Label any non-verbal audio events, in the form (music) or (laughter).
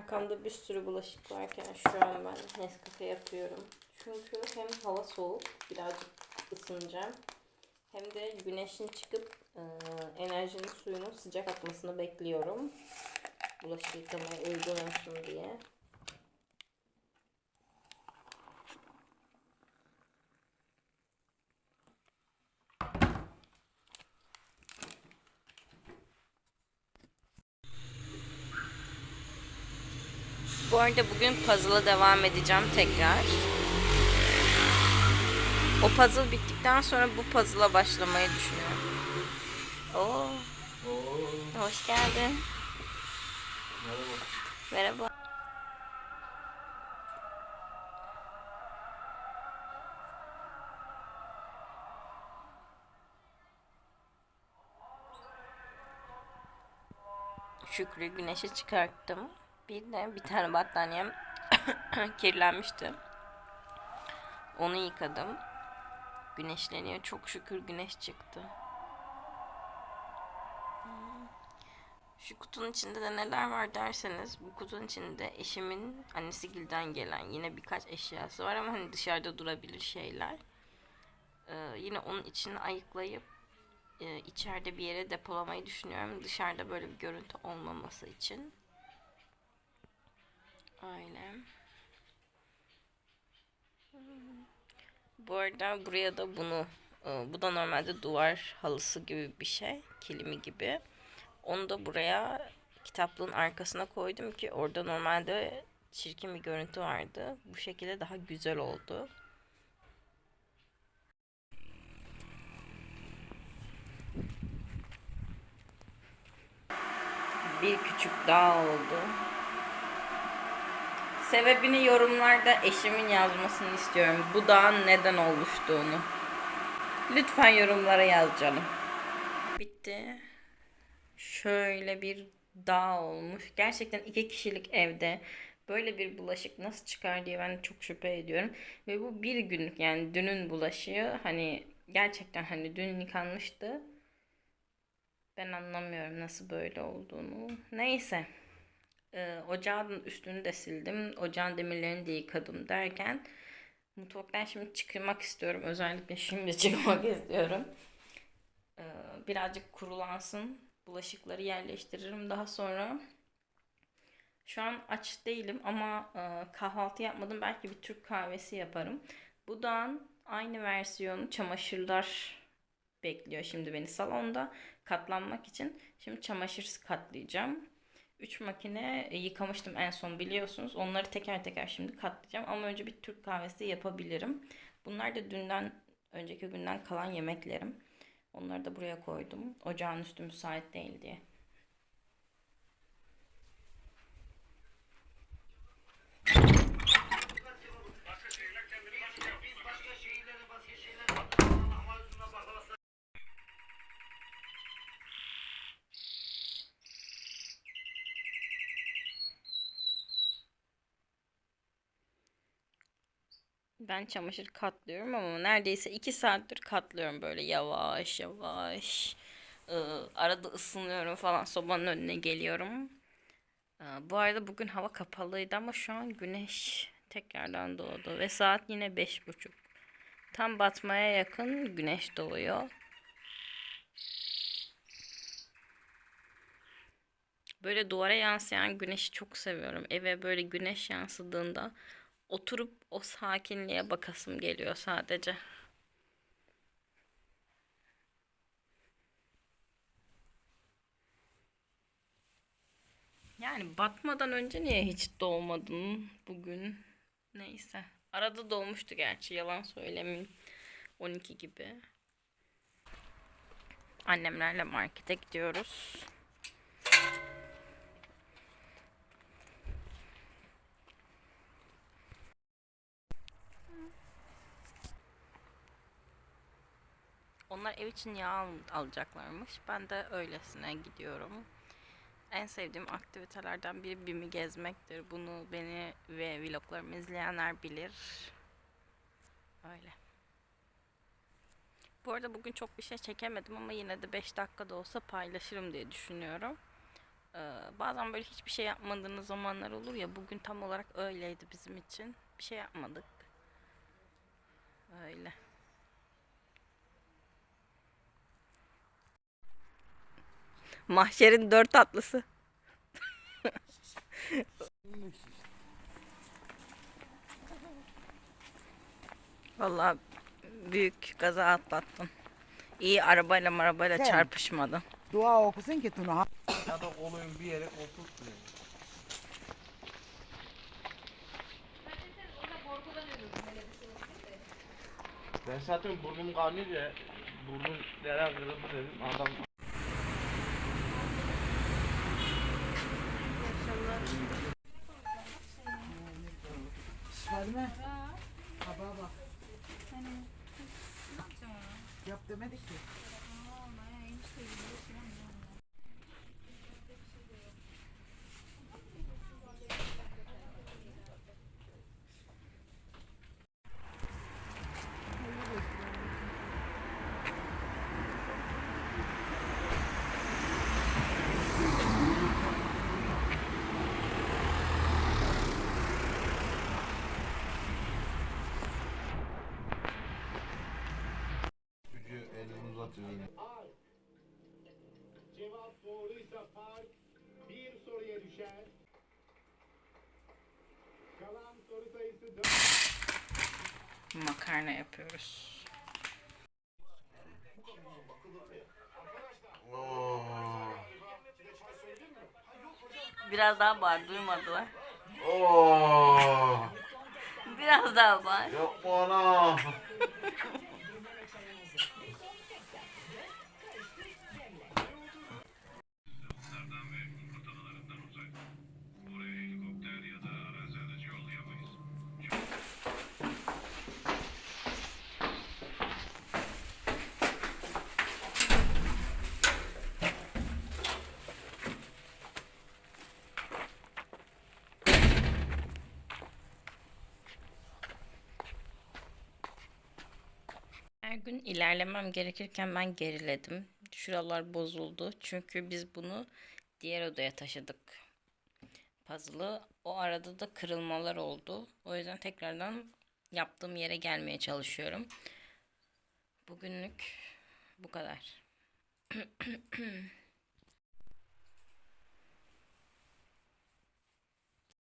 Arkamda bir sürü bulaşık varken şu an ben Nescafe yapıyorum. Çünkü hem hava soğuk, birazcık ısınacağım. Hem de güneşin çıkıp e, enerjinin suyunun sıcak akmasını bekliyorum. Bulaşık yıkamaya uygun olsun diye. Bu arada bugün puzzle'a devam edeceğim tekrar. O puzzle bittikten sonra bu puzzle'a başlamayı düşünüyorum. Oo, hoş geldin. Merhaba. Şükrü güneşe çıkarttım. Bir de bir tane battaniyem (coughs) kirlenmişti. Onu yıkadım. Güneşleniyor. Çok şükür güneş çıktı. Hmm. Şu kutunun içinde de neler var derseniz bu kutunun içinde eşimin annesi Gül'den gelen yine birkaç eşyası var ama hani dışarıda durabilir şeyler. Ee, yine onun içini ayıklayıp e, içeride bir yere depolamayı düşünüyorum. Dışarıda böyle bir görüntü olmaması için. Öyle. Bu arada buraya da bunu e, bu da normalde duvar halısı gibi bir şey. Kilimi gibi. Onu da buraya kitaplığın arkasına koydum ki orada normalde çirkin bir görüntü vardı. Bu şekilde daha güzel oldu. Bir küçük daha oldu. Sebebini yorumlarda eşimin yazmasını istiyorum. Bu dağın neden oluştuğunu. Lütfen yorumlara yaz canım. Bitti. Şöyle bir dağ olmuş. Gerçekten iki kişilik evde böyle bir bulaşık nasıl çıkar diye ben çok şüphe ediyorum. Ve bu bir günlük yani dünün bulaşığı. Hani gerçekten hani dün yıkanmıştı. Ben anlamıyorum nasıl böyle olduğunu. Neyse. Ee, ocağın üstünü de sildim. Ocağın demirlerini de yıkadım derken mutfaktan şimdi çıkmak istiyorum. Özellikle şimdi (laughs) çıkmak istiyorum. Ee, birazcık kurulansın. Bulaşıkları yerleştiririm daha sonra. Şu an aç değilim ama e, kahvaltı yapmadım. Belki bir Türk kahvesi yaparım. Bu dağın aynı versiyonu çamaşırlar bekliyor şimdi beni salonda katlanmak için. Şimdi çamaşır katlayacağım. 3 makine e, yıkamıştım en son biliyorsunuz. Onları teker teker şimdi katlayacağım. Ama önce bir Türk kahvesi yapabilirim. Bunlar da dünden önceki günden kalan yemeklerim. Onları da buraya koydum. Ocağın üstü müsait değil diye. Ben çamaşır katlıyorum ama neredeyse 2 saattir katlıyorum böyle yavaş yavaş. Ee, arada ısınıyorum falan sobanın önüne geliyorum. Ee, bu arada bugün hava kapalıydı ama şu an güneş tekrardan doğdu ve saat yine beş buçuk. Tam batmaya yakın güneş doğuyor. Böyle duvara yansıyan güneşi çok seviyorum. Eve böyle güneş yansıdığında oturup o sakinliğe bakasım geliyor sadece. Yani batmadan önce niye hiç doğmadın bugün? Neyse. Arada doğmuştu gerçi yalan söylemeyeyim. 12 gibi. Annemlerle markete gidiyoruz. Onlar ev için yağ al- alacaklarmış. Ben de öylesine gidiyorum. En sevdiğim aktivitelerden biri BİM'i gezmektir. Bunu beni ve vloglarımı izleyenler bilir. Öyle. Bu arada bugün çok bir şey çekemedim ama yine de 5 dakikada olsa paylaşırım diye düşünüyorum. Ee, bazen böyle hiçbir şey yapmadığınız zamanlar olur ya. Bugün tam olarak öyleydi bizim için. Bir şey yapmadık. Öyle. Mahşerin dört atlısı. Vallahi büyük gaza atlattın. İyi arabayla marabayla Sen. çarpışmadın. Dua okusun ki Tuna. Ya da kolun bir yere oturtmuyor. Ben zaten burnum kanıyor ya. Burnum nere kırıldı dedim. Adam Yap demedik ki. gücü uzatıyor. Cevap doğruysa fark bir soruya düşer. Kalan soru sayısı 4. Makarna yapıyoruz. Biraz daha bağır duymadılar. Oo. Biraz daha bağır. Mu ana? (laughs) Her gün ilerlemem gerekirken ben geriledim. Şuralar bozuldu. Çünkü biz bunu diğer odaya taşıdık. Puzzle'ı. O arada da kırılmalar oldu. O yüzden tekrardan yaptığım yere gelmeye çalışıyorum. Bugünlük bu kadar. (clears throat)